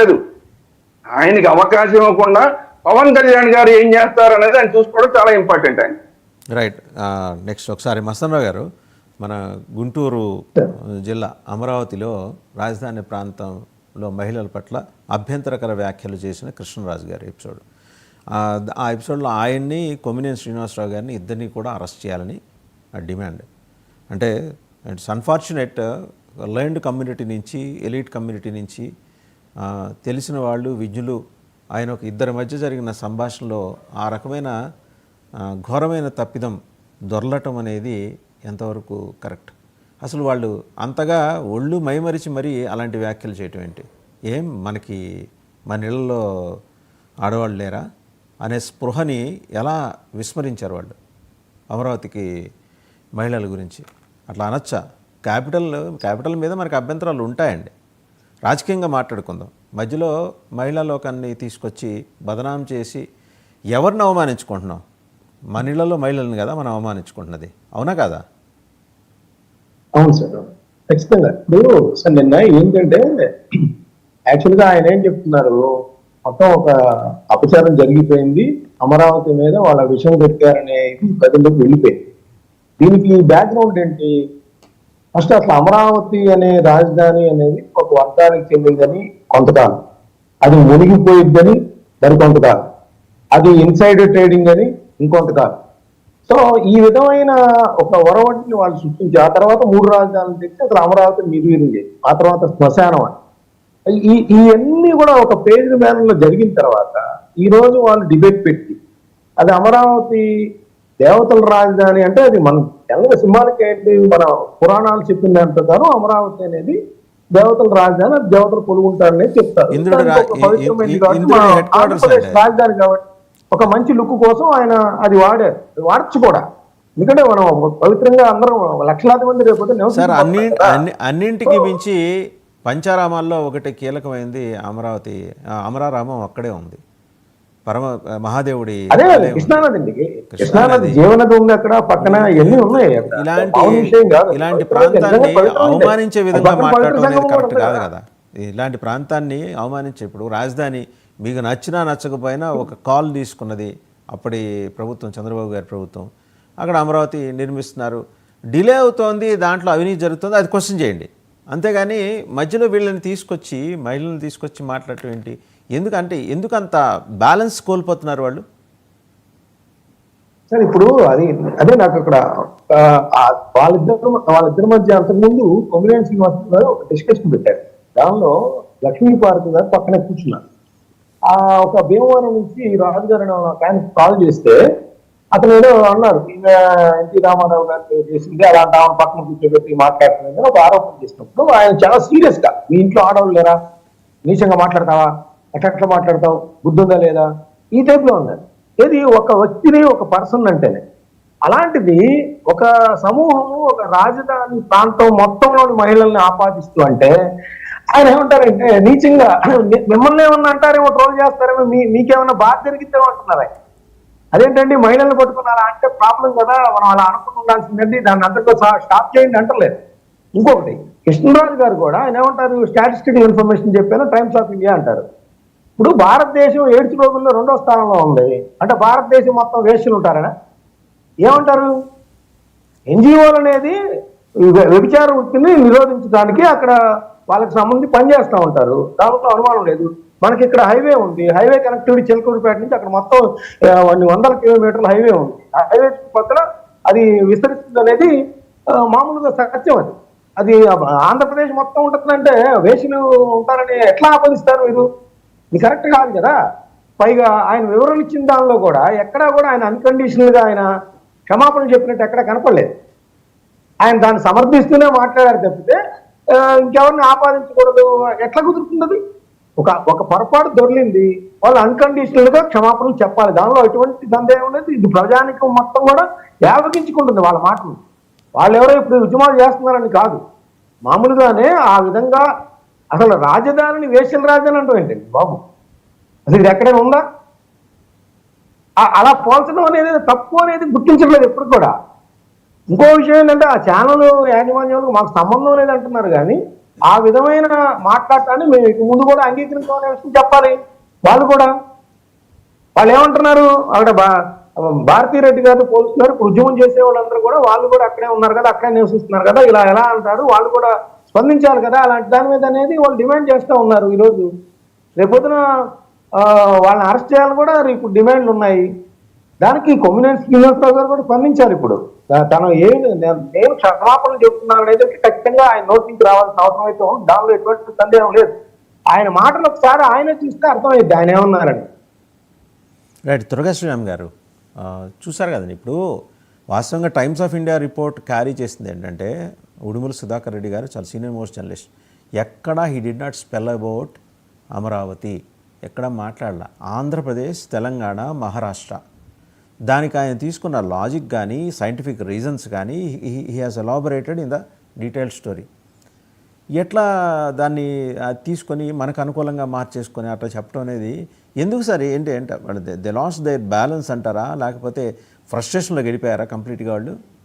లేదు. ఆయనకి అవకాశం ఇవ్వకుండా పవన్ కళ్యాణ్ గారు ఏం చేస్తారు అనేది ఆయన చూసుకోవడం చాలా ఇంపార్టెంట్ ఆయన. రైట్ నెక్స్ట్ ఒకసారి మస్తన్రావు గారు మన గుంటూరు జిల్లా అమరావతిలో రాజధాని ప్రాంతంలో మహిళల పట్ల అభ్యంతరకర వ్యాఖ్యలు చేసిన కృష్ణరాజు గారి ఎపిసోడ్. ఆ ఎపిసోడ్లో ఆయన్ని కొమ్మినేని శ్రీనివాసరావు గారిని ఇద్దరిని కూడా అరెస్ట్ చేయాలని డిమాండ్. అంటే ఇట్స్ అన్ఫార్చునేట్ లర్న్డ్ కమ్యూనిటీ నుంచి ఎలీట్ కమ్యూనిటీ నుంచి తెలిసిన వాళ్ళు విజ్ఞులు ఆయన ఒక ఇద్దరి మధ్య జరిగిన సంభాషణలో ఆ రకమైన ఘోరమైన తప్పిదం దొరలటం అనేది ఎంతవరకు కరెక్ట్? అసలు వాళ్ళు అంతగా ఒళ్ళు మైమరిచి మరీ అలాంటి వ్యాఖ్యలు చేయటం ఏంటి? ఏం మనకి మన ఇళ్ళలో ఆడవాళ్ళు లేరా? అనే స్పృహని ఎలా విస్మరించారు వాళ్ళు? అమరావతికి మహిళల గురించి. అట్లా అనొచ్చా? క్యాపిటల్ క్యాపిటల్ మీద మనకి అభ్యంతరాలు ఉంటాయండి. రాజకీయంగా మాట్లాడుకుందాం. మధ్యలో మహిళా లోకాన్ని తీసుకొచ్చి బదనాం చేసి ఎవరిని అవమానించుకుంటున్నాం మన మహిళలను కదా మనం అవమానించుకుంటున్నది. అవునా కదా? అవును సార్ ఖచ్చితంగా. ఇప్పుడు సార్ నిన్న ఏంటంటే యాక్చువల్గా ఆయన ఏం చెప్తున్నారు? మొత్తం ఒక అపచారం జరిగిపోయింది. అమరావతి మీద వాళ్ళ విషయం పెట్టారనేది ప్రజలకు వెళ్ళిపోయింది. దీనికి బ్యాక్గ్రౌండ్ ఏంటి? ఫస్ట్ అసలు అమరావతి అనే రాజధాని అనేది ఒక వర్గానికి చెందిందని కొంతకాలం. అది మునిగిపోయిద్దని మరికొంతకాలం అది ఇన్సైడ్ ట్రేడింగ్ అని ఇంకొంతకాలం. సో ఈ విధమైన ఒక వరవటిని వాళ్ళు సృష్టించి ఆ తర్వాత మూడు రాజధానులు తెచ్చి అసలు అమరావతి నిర్వీర్యం చేసి ఆ తర్వాత శ్మశానం అని. ఈ ఇవన్నీ కూడా ఒక పేజ్ మేనలో జరిగిన తర్వాత ఈ రోజు వాళ్ళు డిబేట్ పెట్టి అది అమరావతి దేవతల రాజధాని అంటే అది మనం తెలంగాణ సింహాలకి ఏంటి? మన పురాణాలు చెప్పిన దాని ప్రకారం అమరావతి అనేది దేవతల రాజధాని అది దేవతలు కొలుగుంటారనేది చెప్తారు. రాజధాని కాబట్టి ఒక మంచి లుక్ కోసం ఆయన అది వాడారు. వాడచ్చు కూడా. ఎందుకంటే మనం పవిత్రంగా అందరం లక్షలాది మంది రేపు సార్ అన్ని అన్నింటికి మించి పంచారామాల్లో ఒకటి కీలకమైంది అమరావతి అమరారామం అక్కడే ఉంది. పరమ మహాదేవుడి అదే ఉంది. కృష్ణానది జీవనది ఉంది అక్కడ పక్కన ఎన్ని ఉన్నాయి. ఇలాంటి. ఇలాంటి ప్రాంతాన్ని. అవమానించే విధంగా మాట్లాడటం అనేది కరెక్ట్ కదా. కదా ఇలాంటి ప్రాంతాన్ని అవమానించే ఇప్పుడు రాజధాని మీకు నచ్చినా నచ్చకపోయినా ఒక కాల్ తీసుకున్నది అప్పటి ప్రభుత్వం చంద్రబాబు గారి ప్రభుత్వం అక్కడ అమరావతి నిర్మిస్తున్నారు డిలే అవుతోంది దాంట్లో అవినీతి జరుగుతుంది అది క్వశ్చన్ చేయండి అంతేగాని మధ్యలో వీళ్ళని తీసుకొచ్చి మహిళలను తీసుకొచ్చి మాట్లాడటం ఏంటి ఎందుకంటే ఎందుకంత బ్యాలెన్స్ కోల్పోతున్నారు వాళ్ళు సరే ఇప్పుడు అది అదే నాకు అక్కడ వాళ్ళిద్దరు వాళ్ళిద్దరి మధ్య అంతకుముందు కొమినేని శ్రీనివాస్ గారు ఒక డిస్కషన్ పెట్టారు. దానిలో లక్ష్మీ పార్క్ గారు పక్కనే కూర్చున్నారు. ఆ ఒక భీమవరం నుంచి రాజు గారు ఒక ఆయన కాల్ చేస్తే అతను ఏదో అన్నారు ఈమె ఎన్టీ రామారావు గారు చేసింది అలాంటి ఆమె పక్కన కూర్చోబెట్టి మాట్లాడుతుంది అని ఒక ఆరోపణ చేసినప్పుడు ఆయన చాలా సీరియస్గా మీ ఇంట్లో ఆడవాళ్ళు లేరా? నీచంగా మాట్లాడతావా? ఎట్లా మాట్లాడతావు? బుద్ధి ఉందా లేదా? ఈ టైప్లో ఉన్నారు ఏది ఒక వ్యక్తిని ఒక పర్సన్ అంటేనే. అలాంటిది ఒక సమూహము ఒక రాజధాని ప్రాంతం మొత్తంలోని మహిళల్ని ఆపాదిస్తూ అంటే ఆయన ఏమంటారంటే నీచంగా మిమ్మల్ని ఏమన్నా అంటారేమో ట్రోల్ చేస్తారేమో మీ మీకేమన్నా బాధ జరిగితే అంటున్నారు ఆయన. అదేంటండి మహిళల్ని పట్టుకున్నారా అంటే ప్రాబ్లం కదా మనం అలా అనుకుని ఉండాల్సిందండి దాన్ని అంతటితో స్టాప్ చేయండి అంటలేదు. ఇంకొకటి కృష్ణరాజు గారు కూడా ఆయన ఏమంటారు స్టాటిస్టికల్ ఇన్ఫర్మేషన్ చెప్పాను టైమ్స్ ఆఫ్ ఇండియా అంటారు. ఇప్పుడు భారతదేశం ఎయిడ్స్ రోగుల్లో రెండో స్థానంలో ఉంది. అంటే భారతదేశం మొత్తం వేస్టులు ఉంటారనా? ఏమంటారు? ఎన్జిఓలు అనేది వ్యభిచార వృత్తిని నిరోధించడానికి అక్కడ వాళ్ళకి సంబంధించి పనిచేస్తూ ఉంటారు. దాంట్లో అనుమానం లేదు. మనకి ఇక్కడ హైవే ఉంది. హైవే కనెక్టివిటీ చిలకూరుపేట నుంచి అక్కడ మొత్తం కొన్ని వందల కిలోమీటర్ల హైవే ఉంది. హైవే పక్కన అది విస్తరిస్తుంది అనేది మామూలుగా సత్యం అది. అది ఆంధ్రప్రదేశ్ మొత్తం ఉంటుందంటే వేసులు ఉంటారని ఎట్లా ఆపదిస్తారు మీరు? ఇది కరెక్ట్ కాదు కదా? పైగా ఆయన వివరణ ఇచ్చిన దానిలో కూడా ఎక్కడా కూడా ఆయన అన్కండిషనల్గా ఆయన క్షమాపణ చెప్పినట్టు ఎక్కడ కనపడలేదు. ఆయన దాన్ని సమర్థిస్తూనే మాట్లాడారు తప్పితే ఇంకెవరిని ఆపాదించకూడదు. ఎట్లా కుదురుతున్నది ఒక ఒక పొరపాటు దొరికింది. వాళ్ళు అన్కండిషనల్గా క్షమాపణలు చెప్పాలి. దానిలో ఎటువంటి దందేం లేదు ఇది ప్రజానికం మొత్తం కూడా యావగించుకుంటుంది వాళ్ళ మాటలు. వాళ్ళు ఎవరో ఇప్పుడు ఉద్యమాలు చేస్తున్నారని కాదు. మామూలుగానే ఆ విధంగా అసలు రాజధానిని వేసిన రాజధాని అంటాం ఏంటండి బాబు? అసలు ఇది ఎక్కడైనా ఉందా? అలా పోల్చడం అనేది తప్పు అనేది గుర్తించట్లేదు ఎప్పుడు కూడా. ఇంకో విషయం ఏంటంటే ఆ ఛానల్ యాజమాన్యాలకు మాకు సంబంధం లేదు అంటున్నారు కానీ ఆ విధమైన మాట్లాడటాన్ని మేము ఇక ముందు కూడా అంగీకరించామనే విషయం చెప్పాలి. వాళ్ళు కూడా. వాళ్ళు ఏమంటున్నారు? అక్కడ బా భారతీ రెడ్డి గారు పోలుస్తున్నారు ఇప్పుడు ఉద్యమం చేసే వాళ్ళందరూ కూడా వాళ్ళు కూడా అక్కడే ఉన్నారు కదా అక్కడే నివసిస్తున్నారు కదా ఇలా ఎలా అంటారు? వాళ్ళు కూడా స్పందించాలి కదా అలాంటి దాని మీద అనేది వాళ్ళు డిమాండ్ చేస్తూ ఉన్నారు ఈరోజు. రేపొద్దున వాళ్ళని అరెస్ట్ చేయాలని కూడా ఇప్పుడు డిమాండ్లు ఉన్నాయి. దానికి కొమ్మినేని శ్రీనివాసరావు గారు కూడా స్పందించారు ఇప్పుడు. తను ఏం నేను క్షమాపణ చెప్తున్నాను అనేది ఖచ్చితంగా ఆయన నోటి నుంచి రావాల్సిన అవసరం అయితే ఉంది. దానిలో ఎటువంటి సందేహం లేదు. ఆయన మాటలు ఒకసారి ఆయన చూస్తే అర్థమైంది ఆయన ఏమన్నారని. రైట్ దుర్గా శ్రీరామ్ గారు చూసారు కదండి ఇప్పుడు వాస్తవంగా Times of India report carry చేసింది ఏంటంటే ఉడుమల సుధాకర్ రెడ్డి గారు చాలా సీనియర్ మోస్ట్ జర్నలిస్ట్. ఎక్కడ he did not spell about Amaravati. ఎక్కడ మాట్లాడలా. ఆంధ్రప్రదేశ్ తెలంగాణ మహారాష్ట్ర. దానికి ఆయన తీసుకున్న లాజిక్ కానీ సైంటిఫిక్ రీజన్స్ కానీ he has elaborated in the detail story ఎట్లా దాన్ని తీసుకొని మనకు అనుకూలంగా మార్చేసుకొని అట్లా చెప్పడం అనేది ఎందుకు సార్ ఏంటి అంటే దే లాస్ట్ దేర్ బ్యాలెన్స్ అంటారా? లేకపోతే ఫ్రస్ట్రేషన్లో గడిపోయారా కంప్లీట్గా వాళ్ళు?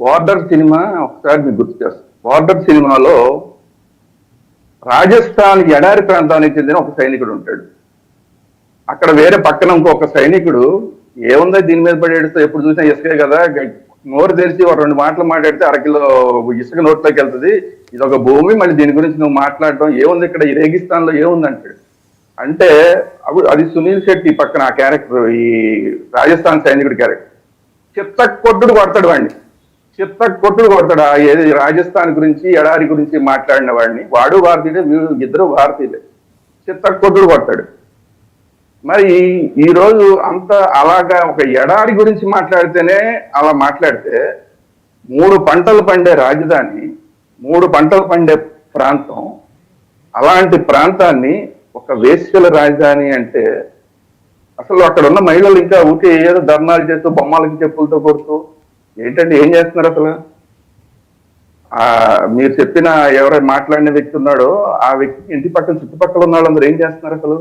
బార్డర్ సినిమా ఒకసారి మీకు గుర్తు చేస్తాను బార్డర్ సినిమాలో రాజస్థాన్ ఎడారి ప్రాంతానికి చెందిన ఒక సైనికుడు ఉంటాడు. అక్కడ వేరే పక్కన ఇంకొక సైనికుడు ఏముందో దీని మీద పడి ఎప్పుడు చూసినా ఇసుకే కదా నోరు తెరిచి ఒక రెండు మాటలు మాట్లాడితే అరకిలో ఇసుక నోట్లోకి వెళ్తుంది. ఇది ఒక భూమి మళ్ళీ దీని గురించి నువ్వు మాట్లాడటం ఏముంది ఇక్కడ ఈ రేగిస్తాన్లో ఏముంది అంటాడు అంటే అప్పుడు అది సునీల్ శెట్టి పక్కన ఆ క్యారెక్టర్ ఈ రాజస్థాన్ సైనికుడి క్యారెక్టర్. చిత్త కొట్టుడు కొడతాడు వాడిని చిత్త కొట్టుడు కొడతాడు. ఆ ఏది రాజస్థాన్ గురించి ఎడారి గురించి మాట్లాడిన వాడిని. వాడు భారతీయుడే వీడు ఇద్దరు భారతీయులే. చిత్త కొట్టుడు కొడతాడు. మరి ఈ రోజు అంత అలాగా ఒక ఎడారి గురించి మాట్లాడితేనే అలా మాట్లాడితే మూడు పంటలు పండే రాజధాని మూడు పంటలు పండే ప్రాంతం అలాంటి ప్రాంతాన్ని ఒక వేశ్యల రాజధాని అంటే అసలు అక్కడ ఉన్న మహిళలు ఇంకా ఊకే ఏదో ధర్నాలు చేస్తూ బొమ్మలకి చెప్పులతో కొడుతూ ఏంటండి ఏం చేస్తున్నారు అసలు? ఆ మీరు చెప్పిన ఎవరో మాట్లాడిన వ్యక్తి ఉన్నాడో ఆ వ్యక్తికి ఇంటి పక్కన చుట్టుపక్కల ఉన్న వాళ్ళందరూ ఏం చేస్తున్నారు అసలు?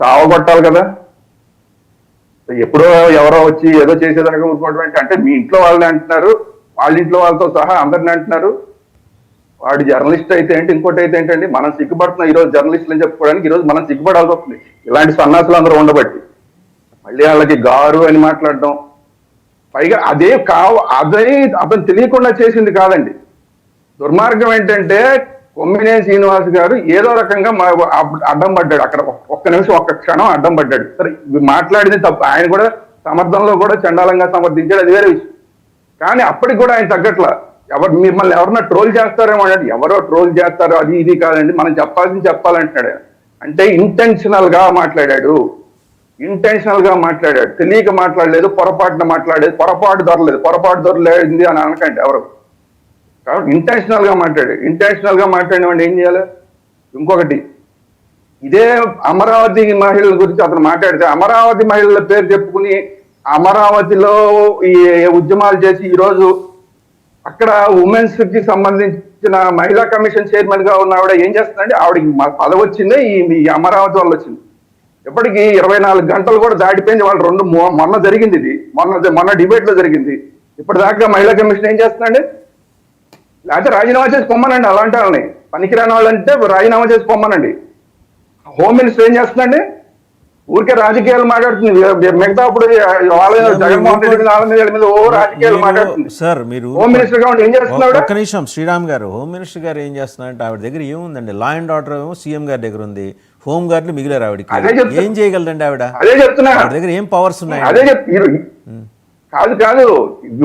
చావగొట్టాలి కదా? ఎప్పుడో ఎవరో వచ్చి ఏదో చేసేదాకా ఊరుకోవడం అంటే మీ ఇంట్లో వాళ్ళని అంటున్నారు వాళ్ళ ఇంట్లో వాళ్ళతో సహా అందరిని అంటున్నారు. వాడు జర్నలిస్ట్ అయితే ఏంటి ఇంకోటి అయితే ఏంటండి మనం సిగ్గుపడుతున్నాం ఈ రోజు జర్నలిస్టులు అని చెప్పుకోవడానికి ఈరోజు మనం సిగ్గుపడాల్సి వస్తుంది. ఇలాంటి సన్నాసులు అందరూ ఉండబట్టి. మళ్ళీ వాళ్ళకి గారు అని మాట్లాడడం పైగా అదే కావ అదే అతను తెలియకుండా చేసింది కాదండి. దుర్మార్గం ఏంటంటే కొమ్మినేని శ్రీనివాస్ గారు ఏదో రకంగా మా- అడ్డం పడ్డాడు. అక్కడ ఒక్క- నిమిషం ఒక్క క్షణం అడ్డం పడ్డాడు. సరే మాట్లాడింది తప్పు. ఆయన కూడా సమర్థంలో కూడా చండాలంగా సమర్థించాడు. అది వేరే విషయం. కానీ అప్పటికి కూడా ఆయన తగ్గట్లా ఎవరు మిమ్మల్ని ఎవరన్నా ట్రోల్ చేస్తారేమో అనేది ఎవరో ట్రోల్ చేస్తారో అది ఇది కాదండి. మనం చెప్పాల్సింది చెప్పాలంటున్నాడు. అంటే ఇంటెన్షనల్గా మాట్లాడాడు. ఇంటెన్షనల్గా మాట్లాడాడు. తెలియక మాట్లాడలేదు పొరపాటున మాట్లాడేది పొరపాటు దొరలేదు పొరపాటు దొరలేదు అని అనకండి ఎవరు. కాబట్టి ఇంటెన్షనల్గా మాట్లాడాడు ఇంటెన్షనల్గా మాట్లాడిన ఏం చేయాలి? ఇంకొకటి. ఇదే అమరావతి మహిళల గురించి అతను మాట్లాడితే అమరావతి మహిళల పేరు చెప్పుకుని అమరావతిలో ఈ ఉద్యమాలు చేసి ఈరోజు అక్కడ ఉమెన్స్కి సంబంధించిన మహిళా కమిషన్ చైర్మన్గా ఉన్న ఆవిడ ఏం చేస్తుందండి ఆవిడకి పదవి వచ్చిందే ఈ ఈ అమరావతి వల్ల వచ్చింది. ఇప్పటికీ ఇరవై నాలుగు గంటలు కూడా దాటిపోయింది. వాళ్ళు రెండు మొన్న జరిగింది ఇది. మొన్న మొన్న డిబేట్లో జరిగింది. ఇప్పటిదాకా మహిళా కమిషన్ ఏం చేస్తుందండి? లేకపోతే రాజీనామా చేసి పొమ్మనండి అలాంటి వాళ్ళని. పనికిరాని వాళ్ళంటే రాజీనామా చేసి పొమ్మనండి. హోమ్ మినిస్టర్ ఏం చేస్తుందండి? ఊరికే రాజకీయాలు మాట్లాడుతుంది. మిగతా అప్పుడు జగన్మోహన్ రెడ్డి మీద మీద ఓ రాజకీయాలు మాట్లాడుతుంది. సార్ మీరు హోమ్ మినిస్టర్గా ఏం చేస్తున్నాడు ఒక్క నిమిషం శ్రీరామ్ గారు హోమ్ మినిస్టర్ గారు ఏం చేస్తున్నారంటే ఆవిడ దగ్గర ఏముందండి? లా అండ్ ఆర్డర్ ఏమో సీఎం గారి దగ్గర ఉంది. హోమ్ గార్డులు మిగిలారు ఆవిడకి. ఏం చేయగలదండి ఆవిడ? అదే చెప్తున్నా. ఆవిడ దగ్గర ఏం పవర్స్ ఉన్నాయి అదే కాదు కాదు.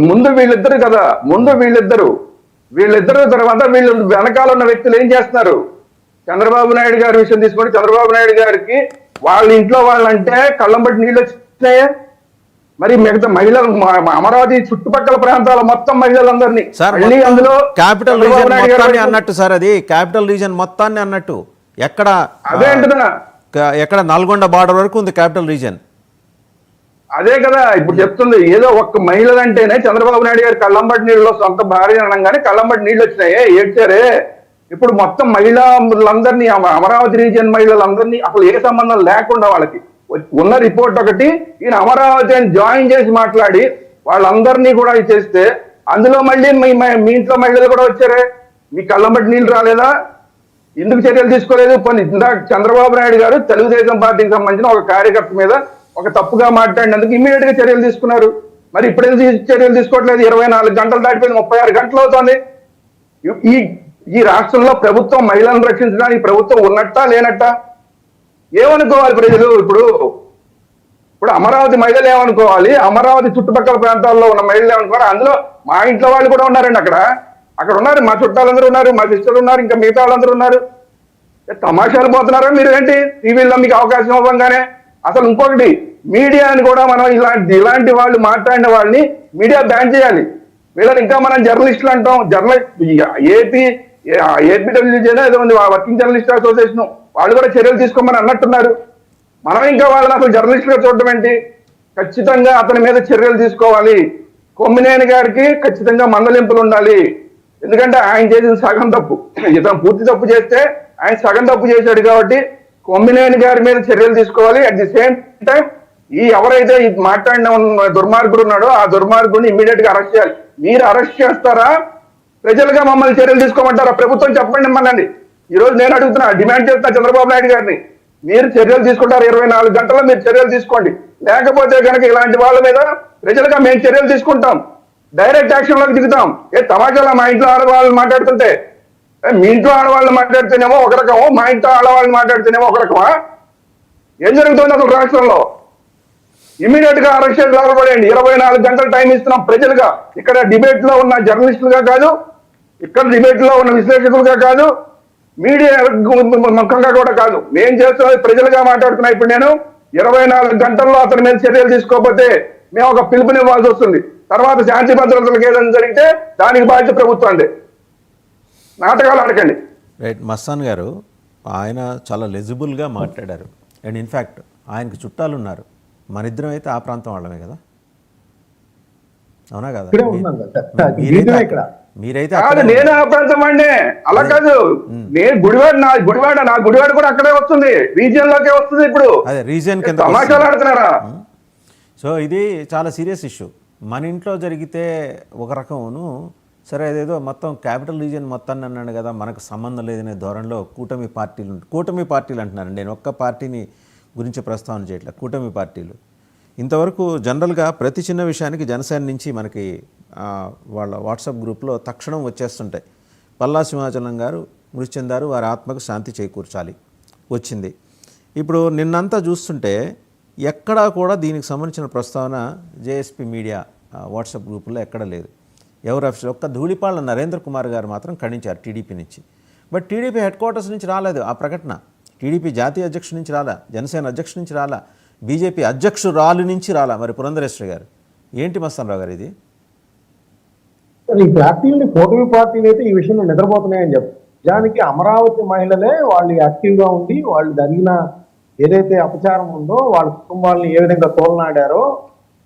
ముందు వీళ్ళిద్దరు కదా. ముందు వీళ్ళిద్దరు. వీళ్ళిద్దరు తర్వాత వీళ్ళు వెనకాల ఉన్న వ్యక్తులు ఏం చేస్తున్నారు? చంద్రబాబు నాయుడు గారి విషయం తీసుకొని చంద్రబాబు నాయుడు గారికి వాళ్ళ ఇంట్లో వాళ్ళంటే కళ్ళం బట్టి నీళ్ళు వచ్చినాయా? మరి మిగతా మహిళలు అమరావతి చుట్టుపక్కల ప్రాంతాల మొత్తం మహిళలందరినీ. మళ్ళీ అందులో క్యాపిటల్ రీజన్ మొత్తాన్ని అన్నట్టు సార్ అది. క్యాపిటల్ రీజన్ మొత్తాన్ని అన్నట్టు. ఎక్కడ అదే అంటున్నా. ఎక్కడ నల్గొండ బార్డర్ వరకు ఉంది క్యాపిటల్ రీజన్. అదే కదా ఇప్పుడు చెప్తుంది ఏదో ఒక్క మహిళలంటేనే చంద్రబాబు నాయుడు గారి కళ్ళంబడి నీళ్ళలో సొంత భార్య అనగానే కళ్ళంబడి నీళ్ళు వచ్చినాయే ఏడ్చారే? ఇప్పుడు మొత్తం మహిళలందరినీ అమ- అమరావతి రీజియన్ మహిళలందరినీ అసలు ఏ సంబంధం లేకుండా వాళ్ళకి ఉన్న రిపోర్ట్ ఒకటి ఈయన అమరావతి అని జాయిన్ చేసి మాట్లాడి వాళ్ళందరినీ కూడా ఇది చేస్తే అందులో మళ్ళీ మీ మీ ఇంట్లో మహిళలు కూడా వచ్చారే? మీ కళ్ళంబట్టి నీళ్ళు రాలేదా? ఎందుకు చర్యలు తీసుకోలేదు? కొన్ని ఇందాక చంద్రబాబు నాయుడు గారు తెలుగుదేశం పార్టీకి సంబంధించిన ఒక కార్యకర్త మీద ఒక తప్పుగా మాట్లాడినందుకు ఇమీడియట్గా చర్యలు తీసుకున్నారు. మరి ఇప్పుడేం చర్యలు తీసుకోవట్లేదు? ఇరవై నాలుగు గంటలు దాటిపోయింది ముప్పై ఆరు గంటలు అవుతుంది. ఈ ఈ రాష్ట్రంలో ప్రభుత్వం మహిళలను రక్షించడానికి ప్రభుత్వం ఉన్నట్టా లేనట్టా? ఏమనుకోవాలి ప్రజలు ఇప్పుడు? ఇప్పుడు అమరావతి మహిళలు ఏమనుకోవాలి? అమరావతి చుట్టుపక్కల ప్రాంతాల్లో ఉన్న మహిళలు ఏమనుకోవాలి? అందులో మా ఇంట్లో వాళ్ళు కూడా ఉన్నారండి అక్కడ. అక్కడ ఉన్నారు మా చుట్టాలందరూ ఉన్నారు మా సిస్టర్లు ఉన్నారు ఇంకా మిగతా వాళ్ళందరూ ఉన్నారు. తమాషాలు పోతున్నారా మీరు ఏంటి? టీవీలో మీకు అవకాశం ఇవ్వంగానే. అసలు ఇంకొకటి మీడియాని కూడా మనం ఇలాంటి ఇలాంటి వాళ్ళు మాట్లాడిన వాళ్ళని మీడియా బ్యాన్ చేయాలి. వీళ్ళని ఇంకా మనం జర్నలిస్టులు అంటాం. జర్నలిస్ట్ ఏపీ ఏపీడబ్ల్యూజీ ఏదో ఉంది వర్కింగ్ జర్నలిస్ట్ అసోసియేషన్. వాళ్ళు కూడా చర్యలు తీసుకోమని అన్నట్టున్నారు. మనం ఇంకా వాళ్ళని అసలు జర్నలిస్ట్గా చూడడం చూడటం ఏంటి? ఖచ్చితంగా అతని మీద చర్యలు తీసుకోవాలి. కొమ్మినేని గారికి ఖచ్చితంగా మందలింపులు ఉండాలి. ఎందుకంటే ఆయన చేసిన సగం తప్పు. ఇతను పూర్తి తప్పు చేస్తే ఆయన సగం తప్పు చేశాడు కాబట్టి కొమ్మినేని గారి మీద చర్యలు తీసుకోవాలి. అట్ ది సేమ్ టైం ఈ ఎవరైతే మాట్లాడిన దుర్మార్గుడు ఉన్నాడో ఆ దుర్మార్గుడిని ఇమీడియట్గా అరెస్ట్ చేయాలి. మీరు అరెస్ట్ చేస్తారా? ప్రజలుగా మమ్మల్ని చర్యలు తీసుకోమంటారా? ప్రభుత్వం చెప్పండి మనండి. ఈరోజు నేను అడుగుతున్నా డిమాండ్ చేస్తున్నా చంద్రబాబు నాయుడు గారిని. మీరు చర్యలు తీసుకుంటారు ఇరవై నాలుగు గంటల్లో మీరు చర్యలు తీసుకోండి. లేకపోతే కనుక ఇలాంటి వాళ్ళ మీద ప్రజలుగా మేము చర్యలు తీసుకుంటాం. డైరెక్ట్ యాక్షన్లోకి దిగుతాం. ఏ తమాషాలా మా ఇంట్లో ఆడవాళ్ళని మాట్లాడుతుంటే? మీ ఇంట్లో ఆడవాళ్ళని మాట్లాడితేనేమో ఒక రకము? మా ఇంట్లో ఆడవాళ్ళని మాట్లాడితేనేమో ఒక రకమా? ఏం జరుగుతుంది అసలు రాష్ట్రంలో? ఇమీడియట్గా అరెస్ట్ చేసి లోపడేయండి ఇరవై నాలుగు గంటలు టైం ఇస్తున్నాం ప్రజలుగా. ఇక్కడ డిబేట్లో ఉన్న జర్నలిస్టులుగా కాదు ఇక్కడ డిబేట్లో ఉన్న విశ్లేషకులుగా కాదు మీడియా ముఖంగా కూడా కాదు. నేను చేస్తున్నది ప్రజలుగా మాట్లాడుతున్నా. ఇప్పుడు నేను ఇరవై నాలుగు గంటల్లో అతని మీద చర్యలు తీసుకోకపోతే మేము ఒక పిలుపునివ్వాల్సి వస్తుంది. తర్వాత శాంతి భద్రతలకు ఏదైనా జరిగితే దానికి బాధ్యత ప్రభుత్వం నాటకాలు ఆడకండి. రైట్ మస్తాన్ గారు ఆయన చాలా లెజిబుల్గా మాట్లాడారు. అండ్ ఇన్ఫ్యాక్ట్ ఆయనకి చుట్టాలు ఉన్నారు. మన ఇద్దరం అయితే ఆ ప్రాంతం వాళ్ళమే కదా? అవునా కదా? మీరైతే కాదు నేను ఆ ప్రాంతం అలా కాదు. నేను గుడివాడ నా గుడివాడ నా గుడివాడ కూడా అక్కడే వస్తుంది. రీజియన్ లోకే వస్తుంది ఇప్పుడు. అదే రీజియన్ కింద ఆడుతున్నారా? సో ఇది చాలా సీరియస్ ఇష్యూ మన ఇంట్లో జరిగితే ఒక రకమును సరే అదేదో మొత్తం క్యాపిటల్ రీజియన్ మొత్తాన్ని అన్నాడు కదా మనకు సంబంధం లేదనే ధోరణిలో కూటమి పార్టీలు కూటమి పార్టీలు అంటున్నాను నేను ఒక్క పార్టీని గురించి ప్రస్తావన చేయట్లేదు కూటమి పార్టీలు. ఇంతవరకు జనరల్గా ప్రతి చిన్న విషయానికి జనసేన నుంచి మనకి వాళ్ళ వాట్సాప్ గ్రూప్లో తక్షణం వచ్చేస్తుంటాయి. పల్లా సింహాచలం గారు మృతి చెందారు వారి ఆత్మకు శాంతి చేకూర్చాలి. వచ్చింది. ఇప్పుడు నిన్నంతా చూస్తుంటే ఎక్కడా కూడా దీనికి సంబంధించిన ప్రస్తావన జేఎస్పీ మీడియా వాట్సాప్ గ్రూపుల్లో ఎక్కడ లేదు. ఎవరు అఫీషియల్? ఒక్క ధూళిపాళ్ళ నరేంద్ర కుమార్ గారు మాత్రం ఖండించారు టీడీపీ నుంచి. బట్ టీడీపీ హెడ్ క్వార్టర్స్ నుంచి రాలేదు ఆ ప్రకటన. టీడీపీ జాతీయ అధ్యక్షుడి నుంచి రాలా జనసేన అధ్యక్షుడి నుంచి రాలా బీజేపీ అధ్యక్షురాలు నుంచి రాలా మరి పురంధరేశ్వరి గారు. ఏంటి మస్తానరావు గారు ఇది? ఈ పార్టీలని కూటమి పార్టీలు అయితే ఈ విషయంలో నిద్రపోతున్నాయని చెప్పు. నిజానికి అమరావతి మహిళలే వాళ్ళు యాక్టివ్గా ఉండి వాళ్ళు జరిగిన ఏదైతే అపచారం ఉందో వాళ్ళ కుటుంబాలను ఏ విధంగా తోలనాడారో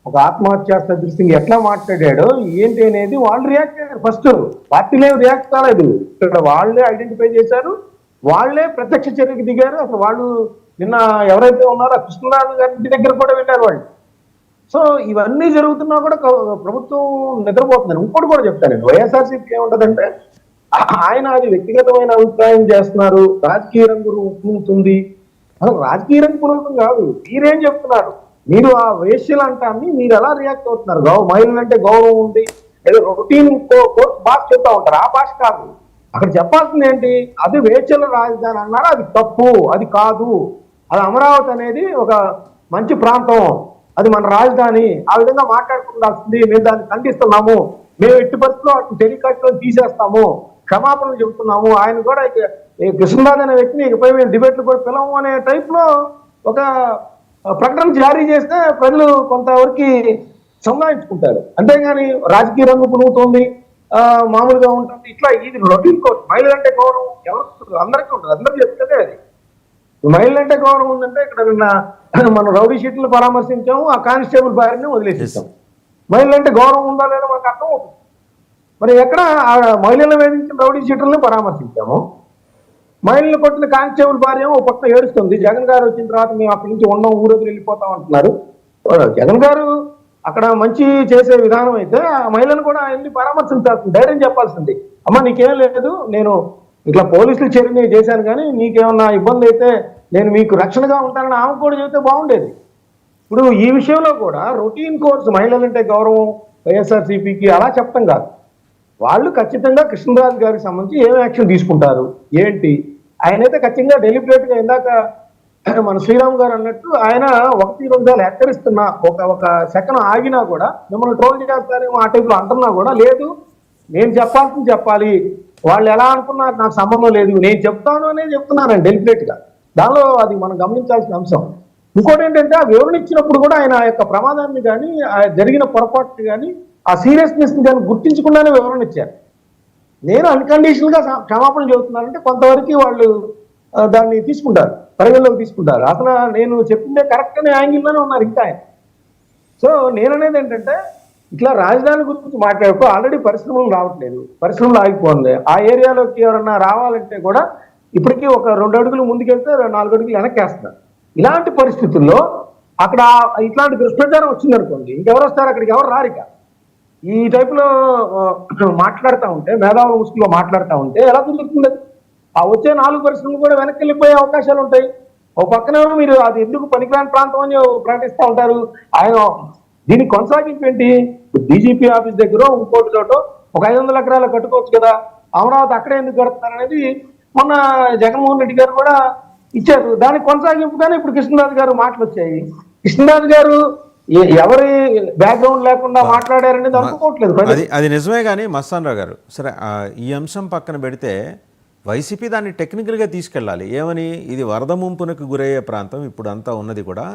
ఒక ఆత్మహత్యా సదృశ్యంగా ఎట్లా మాట్లాడాడో ఏంటి అనేది వాళ్ళు రియాక్ట్ అయ్యారు ఫస్ట్ పార్టీలే రియాక్ట్ కాలేదు. ఇక్కడ వాళ్ళే ఐడెంటిఫై చేశారు. వాళ్ళే ప్రత్యక్ష చర్యకు దిగారు. అసలు వాళ్ళు నిన్న ఎవరైతే ఉన్నారో కృష్ణరాజు గారి దగ్గర కూడా వెళ్ళారు వాళ్ళు. సో ఇవన్నీ జరుగుతున్నా కూడా ప్రభుత్వం నిద్రపోతుంది ఇంకోటి కూడా చెప్తాను నేను. వైఎస్ఆర్సీపీ ఏముంటదంటే ఆయన అది వ్యక్తిగతమైన అభిప్రాయం చేస్తున్నారు రాజకీయ రంగు రూపుతుంది. అసలు రాజకీయ రంగు పురోగతం కాదు. మీరేం చెప్తున్నారు? మీరు ఆ వేష్యలు అంటాన్ని మీరు ఎలా రియాక్ట్ అవుతున్నారు? గౌ మహిళలు అంటే గౌరవం ఉంది ఏదో రొటీన్ భాష చెప్తా ఉంటారు. ఆ భాష కాదు. అక్కడ చెప్పాల్సింది ఏంటి? అది వేచల రాజధాని అన్నారు? అది తప్పు. అది కాదు. అది అమరావతి అనేది ఒక మంచి ప్రాంతం. అది మన రాజధాని. ఆ విధంగా మాట్లాడుకుండాల్సింది మేము దాన్ని ఖండిస్తున్నాము. మేము ఎట్టి పరిస్థితుల్లో అటు టెలికాస్ట్లో తీసేస్తాము. క్షమాపణలు చెబుతున్నాము. ఆయన కూడా ఇక ఈ అనే వ్యక్తిని ఇకపై మేము డిబేట్లు కూడా పిలవము అనే టైప్లో ఒక ప్రకటన జారీ చేస్తే ప్రజలు కొంతవరకు సంపాదించుకుంటారు అంతేగాని రాజకీయ రంగు పురుగుతోంది ఆ, మామూలుగా ఉంటుంది. ఇట్లా ఇది రొటీన్ కోర్టు. మహిళలు అంటే గౌరవం ఎవరు అందరికీ ఉంటుంది. అందరికీ చెప్తుందే అది. మహిళలంటే గౌరవం ఉందంటే ఇక్కడ నిన్న మనం రౌడీ షీట్లు పరామర్శించాము ఆ కానిస్టేబుల్ భార్యని వదిలేసేసాం. మహిళలంటే గౌరవం ఉందా లేదా మనకు అర్థం అవుతుంది మరి ఎక్కడ ఆ మహిళలను వేధించిన రౌడీ షీట్లను పరామర్శించాము? మహిళలు కొట్టిన కానిస్టేబుల్ భార్య ఓ పక్కన ఏడుస్తుంది. జగన్ గారు వచ్చిన తర్వాత మేము అక్కడి నుంచి ఉన్నాం ఊరొదిలి వెళ్ళిపోతాం అంటున్నారు. జగన్ గారు అక్కడ మంచి చేసే విధానం అయితే ఆ మహిళను కూడా వెళ్ళి పరామర్శించాల్సింది ధైర్యం చెప్పాల్సింది. అమ్మ నీకేం లేదు నేను ఇట్లా పోలీసులు చర్యని చేశాను కానీ నీకేమన్నా ఇబ్బంది అయితే నేను మీకు రక్షణగా ఉంటానని ఆమె కూడా చెబితే బాగుండేది. ఇప్పుడు ఈ విషయంలో కూడా రొటీన్ కోర్సు మహిళలంటే గౌరవం వైఎస్ఆర్సీపీకి అలా చెప్తాం కాదు. వాళ్ళు ఖచ్చితంగా కృష్ణరాజు గారికి సంబంధించి ఏం యాక్షన్ తీసుకుంటారు? ఏంటి? ఆయన అయితే ఖచ్చితంగా డెలిబరేట్గా ఇందాక మన శ్రీరామ్ గారు అన్నట్టు ఆయన ఒకటి రెండు సార్లు హెచ్చరిస్తున్నా ఒక ఒక సెకండ్ ఆగినా కూడా మిమ్మల్ని ట్రోల్ చేస్తారేమో ఆ టైప్లో అంటున్నా కూడా లేదు నేను చెప్పాల్సింది చెప్పాలి. వాళ్ళు ఎలా అనుకున్నారు? నాకు సంబంధం లేదు. నేను చెప్తాను అనేది చెప్తున్నానండి డెలిబరేట్గా. దానిలో అది మనం గమనించాల్సిన అంశం. ఇంకోటి ఏంటంటే ఆ వివరణ ఇచ్చినప్పుడు కూడా ఆయన యొక్క ప్రమాదాన్ని కానీ జరిగిన పొరపాటుని కానీ ఆ సీరియస్నెస్ కానీ గుర్తించకుండానే వివరణ ఇచ్చారు నేను అన్కండిషనల్గా క్షమాపణ చెబుతున్నానంటే కొంతవరకు వాళ్ళు దాన్ని తీసుకుంటారు. పరిగణలోకి తీసుకుంటారు. అసలు నేను చెప్పిందే కరెక్ట్ అనే యాంగిల్లోనే ఉన్నారు ఇంకా ఆయన. సో నేను అనేది ఏంటంటే ఇట్లా రాజధాని గురించి మాట్లాడుకో ఆల్రెడీ పరిశ్రమలు రావట్లేదు. పరిశ్రమలు ఆగిపోతుంది ఆ ఏరియాలోకి ఎవరన్నా రావాలంటే కూడా ఇప్పటికీ ఒక రెండు అడుగులు ముందుకెళ్తే నాలుగు అడుగులు వెనక్కేస్తున్నారు ఇలాంటి పరిస్థితుల్లో అక్కడ ఇట్లాంటి దుష్ప్రచారం వచ్చిందనుకోండి ఇంకెవరు వస్తారు? అక్కడికి ఎవరు రారిక ఈ టైపులో మాట్లాడుతూ ఉంటే మేధావుల ముసుగులో మాట్లాడుతూ ఉంటే ఎలా కుదురుతుంది? ఆ వచ్చే నాలుగు పరిశ్రమలు కూడా వెనక్కి వెళ్ళిపోయే అవకాశాలు ఉంటాయి. ఓ పక్కన మీరు అది ఎందుకు పనికిరాని ప్రాంతం అని ప్రకటిస్తూ ఉంటారు? ఆయన దీన్ని కొనసాగించేంటి? డీజీపీ ఆఫీస్ దగ్గర ఇంకోటి చోట ఒక ఐదు వందల ఎకరాలు కట్టుకోవచ్చు కదా. అమరావతి అక్కడే ఎందుకు కడుతున్నారు అనేది మొన్న జగన్మోహన్ రెడ్డి గారు కూడా ఇచ్చారు. దానికి కొనసాగింపుగానే ఇప్పుడు కృష్ణరాజు గారు మాటలు వచ్చాయి. కృష్ణరాజు గారు ఎవరి బ్యాక్గ్రౌండ్ లేకుండా మాట్లాడారనేది అనుకోవట్లేదు. అది అది నిజమే కానీ మస్తానరావు గారు సరే ఈ అంశం పక్కన పెడితే వైసీపీ దాన్ని టెక్నికల్గా తీసుకెళ్ళాలి. ఏమని? ఇది వరద ముంపునకు గురయ్యే ప్రాంతం ఇప్పుడు అంతా ఉన్నది కూడా.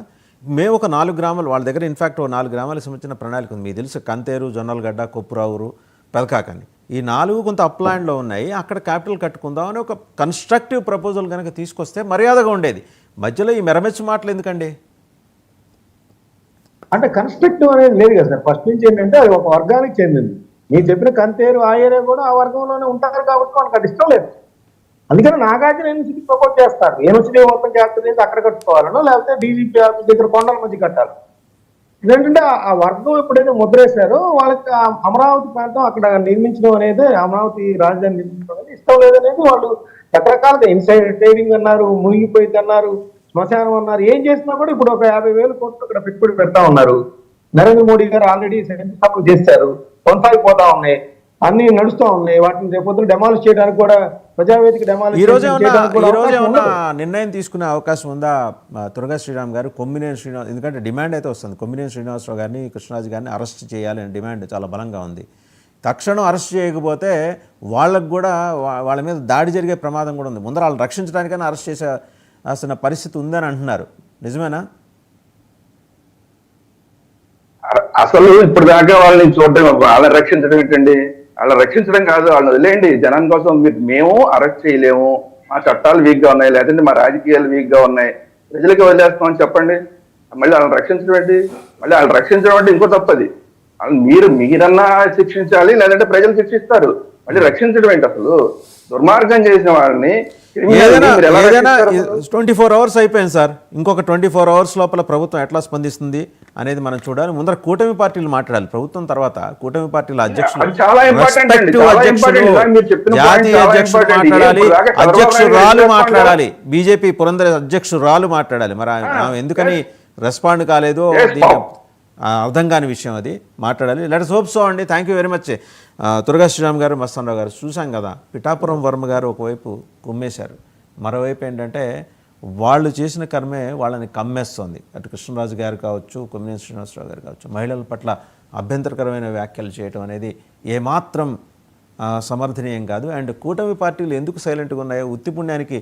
మేము ఒక నాలుగు గ్రామాలు వాళ్ళ దగ్గర ఇన్ఫాక్ట్ ఓ నాలుగు గ్రామాలకు సంబంధించిన ప్రణాళిక ఉంది. మీకు తెలుసు కంతేరు జొన్నలగడ్డ కొప్పురావురు పెదకాకని ఈ నాలుగు కొంత అప్లాండ్లో ఉన్నాయి. అక్కడ క్యాపిటల్ కట్టుకుందాం అని ఒక కన్స్ట్రక్టివ్ ప్రపోజల్ కనుక తీసుకొస్తే మర్యాదగా ఉండేది. మధ్యలో ఈ మెరమెచ్చు మాటలు ఎందుకండి? అంటే కన్స్ట్రక్టివ్ అనేది లేదు కదా సార్. ఫస్ట్ నుంచి ఏంటంటే అది ఒక వర్గానికి చెందింది. మీరు చెప్పిన కంతేరు ఆ ఏరియా కూడా ఆ వర్గంలోనే ఉంటారు కాబట్టి వాళ్ళకి అది ఇష్టం లేదు. అందుకని నాగార్జున యూనివర్సిటీ ప్రమోట్ చేస్తారు? యూనివర్సిటీ మొత్తం క్యాపిటల్ అక్కడ కట్టుకోవాలనో లేకపోతే డీజీపీ ఆఫీస్ దగ్గర కొండల మధ్య కట్టాలి. ఇదేంటంటే ఆ- వర్గం ఎప్పుడైతే ముద్రేశారో వాళ్ళకి అమరావతి ప్రాంతం అక్కడ నిర్మించడం అనేది అమరావతి రాజధాని నిర్మించడం అనేది ఇష్టం లేదనేది వాళ్ళు రకరకాలుగా ఇన్సైడ్ ట్రేడింగ్ అన్నారు మునిగిపోయింది అన్నారు శ్మశానం అన్నారు. ఏం చేసినా కూడా ఇప్పుడు ఒక యాభై వేలు కోట్లు అక్కడ పెట్టుబడి పెడతా ఉన్నారు. నరేంద్ర మోడీ గారు ఆల్రెడీ శంకుస్థాపన చేశారు. కొనసాగిపోతా ఉన్నాయి. అన్ని నడుస్తూ ఉన్నాయి. వాటిని రేపొద్దున డెమాలిష్ చేయడానికి కూడా ప్రజావేదిక డెమాలిష్ ఈ రోజు ఏమన్నా. నిర్ణయం తీసుకునే అవకాశం ఉందా? తురగా శ్రీరామ్ గారు కొమ్మినేని శ్రీనివాస్ ఎందుకంటే డిమాండ్ అయితే వస్తుంది. కొమ్మినేని శ్రీనివాసరావు గారిని కృష్ణరాజు గారిని అరెస్ట్ చేయాలి అనే డిమాండ్ చాలా బలంగా ఉంది. తక్షణం అరెస్ట్ చేయకపోతే వాళ్ళకు కూడా వాళ్ళ మీద దాడి జరిగే ప్రమాదం కూడా ఉంది. ముందర వాళ్ళని రక్షించడానికైనా అరెస్ట్ చేసే అసలు పరిస్థితి ఉందని అంటున్నారు. నిజమేనా? అసలు ఇప్పుడు దాకా వాళ్ళని చూడడం వాళ్ళని రక్షించడం ఏంటండి? వాళ్ళని రక్షించడం కాదు వాళ్ళని వదిలేయండి. జనం కోసం మీరు మేము అరెస్ట్ చేయలేము. మా చట్టాలు వీక్గా ఉన్నాయి లేదంటే మా రాజకీయాలు వీక్గా ఉన్నాయి. ప్రజలకి వదిలేస్తామని చెప్పండి. మళ్ళీ వాళ్ళని రక్షించడం ఏంటి? మళ్ళీ వాళ్ళని రక్షించడం అంటే ఇంకో తప్పది. మీరు మీరన్నా శిక్షించాలి లేదంటే ప్రజలు శిక్షిస్తారు. మళ్ళీ రక్షించడం ఏంటి అసలు? దుర్మార్గం చేసిన వాళ్ళని? ట్వంటీ ఫోర్ అవర్స్ అయిపోయింది సార్. ఇంకొక ట్వంటీ ఫోర్ అవర్స్ లోపల ప్రభుత్వం ఎట్లా స్పందిస్తుంది? అనేది మనం చూడాలి. ముందర కూటమి పార్టీలు మాట్లాడాలి. ప్రభుత్వం తర్వాత కూటమి పార్టీల అధ్యక్షులు జాతీయ important. మాట్లాడాలి అధ్యక్షురాలు మాట్లాడాలి బీజేపీ పురంధర అధ్యక్షురాలు మాట్లాడాలి. మరి ఆమె- ఎందుకని రెస్పాండ్ కాలేదో అర్థం కాని విషయం అది. మాట్లాడాలి. లెట్ హోప్ సో అండి. Thank you very much Durga Sriram గారు మస్తానరావు గారు చూసాం కదా. పిఠాపురం వర్మ గారు ఒకవైపు కుమ్మేశారు. మరోవైపు ఏంటంటే వాళ్ళు చేసిన కర్మే వాళ్ళని కమ్మేస్తుంది. అటు కృష్ణరాజు గారు కావచ్చు కొమ్మినేని శ్రీనివాసరావు గారు కావచ్చు మహిళల పట్ల అభ్యంతరకరమైన వ్యాఖ్యలు చేయటం అనేది ఏమాత్రం సమర్థనీయం కాదు. అండ్ కూటమి పార్టీలు ఎందుకు సైలెంట్గా ఉన్నాయో ఉత్తిపుణ్యానికి